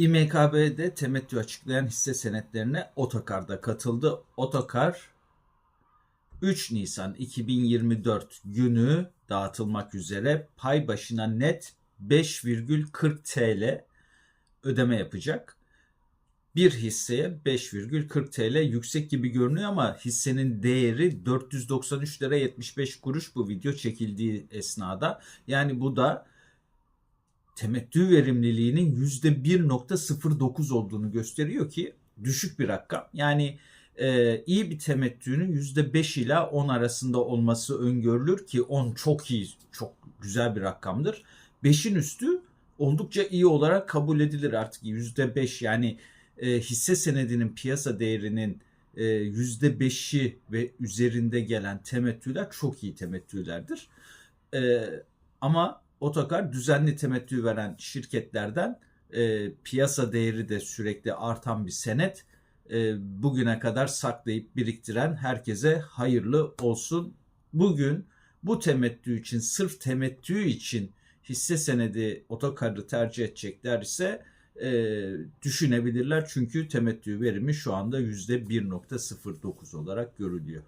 İMKB'de temettü açıklayan hisse senetlerine Otokar'da katıldı. Otokar 3 Nisan 2024 günü dağıtılmak üzere pay başına net 5,40 TL ödeme yapacak. Bir hisseye 5,40 TL yüksek gibi görünüyor ama hissenin değeri 493 lira 75 kuruş bu video çekildiği esnada. Yani bu da temettü verimliliğinin %1.09 olduğunu gösteriyor ki düşük bir rakam. Yani e, iyi bir temettünün %5 ila 10 arasında olması öngörülür ki 10 çok iyi, çok güzel bir rakamdır. 5'in üstü oldukça iyi olarak kabul edilir artık %5 yani e, hisse senedinin piyasa değerinin e, %5'i ve üzerinde gelen temettüler çok iyi temettülerdir. E, ama Otokar düzenli temettü veren şirketlerden e, piyasa değeri de sürekli artan bir senet. E, bugüne kadar saklayıp biriktiren herkese hayırlı olsun. Bugün bu temettü için sırf temettü için hisse senedi otokarı tercih edecekler ise e, düşünebilirler. Çünkü temettü verimi şu anda %1.09 olarak görülüyor.